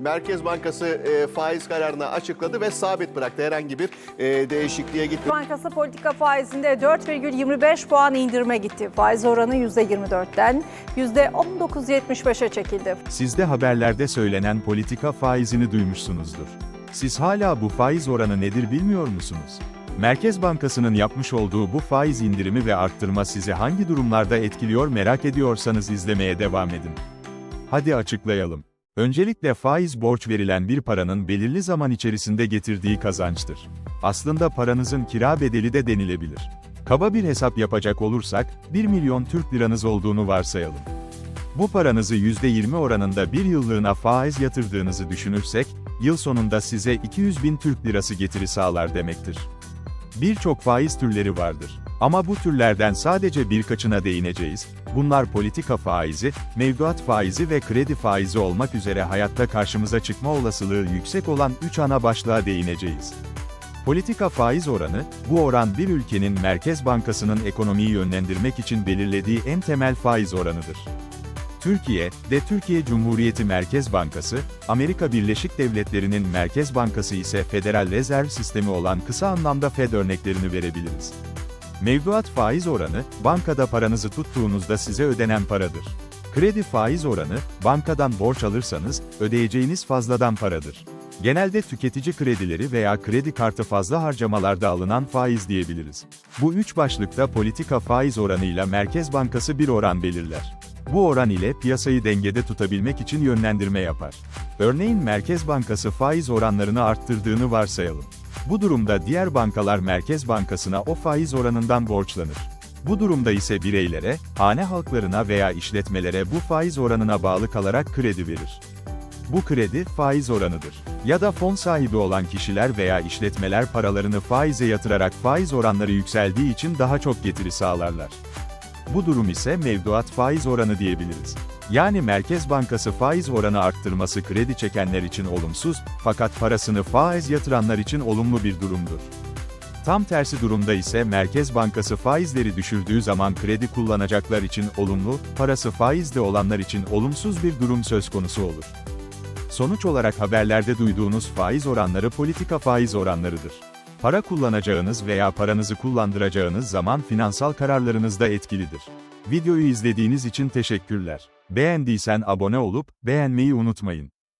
Merkez Bankası e, faiz kararını açıkladı ve sabit bıraktı. Herhangi bir e, değişikliğe gitmedi. Bankası politika faizinde 4,25 puan indirme gitti. Faiz oranı %24'ten %19.75'e çekildi. Siz de haberlerde söylenen politika faizini duymuşsunuzdur. Siz hala bu faiz oranı nedir bilmiyor musunuz? Merkez Bankası'nın yapmış olduğu bu faiz indirimi ve arttırma sizi hangi durumlarda etkiliyor merak ediyorsanız izlemeye devam edin. Hadi açıklayalım. Öncelikle faiz borç verilen bir paranın belirli zaman içerisinde getirdiği kazançtır. Aslında paranızın kira bedeli de denilebilir. Kaba bir hesap yapacak olursak, 1 milyon Türk liranız olduğunu varsayalım. Bu paranızı %20 oranında bir yıllığına faiz yatırdığınızı düşünürsek, yıl sonunda size 200 bin Türk lirası getiri sağlar demektir. Birçok faiz türleri vardır. Ama bu türlerden sadece birkaçına değineceğiz. Bunlar politika faizi, mevduat faizi ve kredi faizi olmak üzere hayatta karşımıza çıkma olasılığı yüksek olan 3 ana başlığa değineceğiz. Politika faiz oranı, bu oran bir ülkenin Merkez Bankası'nın ekonomiyi yönlendirmek için belirlediği en temel faiz oranıdır. Türkiye, de Türkiye Cumhuriyeti Merkez Bankası, Amerika Birleşik Devletleri'nin Merkez Bankası ise Federal Rezerv Sistemi olan kısa anlamda Fed örneklerini verebiliriz. Mevduat faiz oranı, bankada paranızı tuttuğunuzda size ödenen paradır. Kredi faiz oranı, bankadan borç alırsanız, ödeyeceğiniz fazladan paradır. Genelde tüketici kredileri veya kredi kartı fazla harcamalarda alınan faiz diyebiliriz. Bu üç başlıkta politika faiz oranıyla Merkez Bankası bir oran belirler. Bu oran ile piyasayı dengede tutabilmek için yönlendirme yapar. Örneğin Merkez Bankası faiz oranlarını arttırdığını varsayalım. Bu durumda diğer bankalar Merkez Bankası'na o faiz oranından borçlanır. Bu durumda ise bireylere, hane halklarına veya işletmelere bu faiz oranına bağlı kalarak kredi verir. Bu kredi, faiz oranıdır. Ya da fon sahibi olan kişiler veya işletmeler paralarını faize yatırarak faiz oranları yükseldiği için daha çok getiri sağlarlar. Bu durum ise mevduat faiz oranı diyebiliriz. Yani Merkez Bankası faiz oranı arttırması kredi çekenler için olumsuz, fakat parasını faiz yatıranlar için olumlu bir durumdur. Tam tersi durumda ise Merkez Bankası faizleri düşürdüğü zaman kredi kullanacaklar için olumlu, parası faizde olanlar için olumsuz bir durum söz konusu olur. Sonuç olarak haberlerde duyduğunuz faiz oranları politika faiz oranlarıdır. Para kullanacağınız veya paranızı kullandıracağınız zaman finansal kararlarınızda etkilidir. Videoyu izlediğiniz için teşekkürler. Beğendiysen abone olup beğenmeyi unutmayın.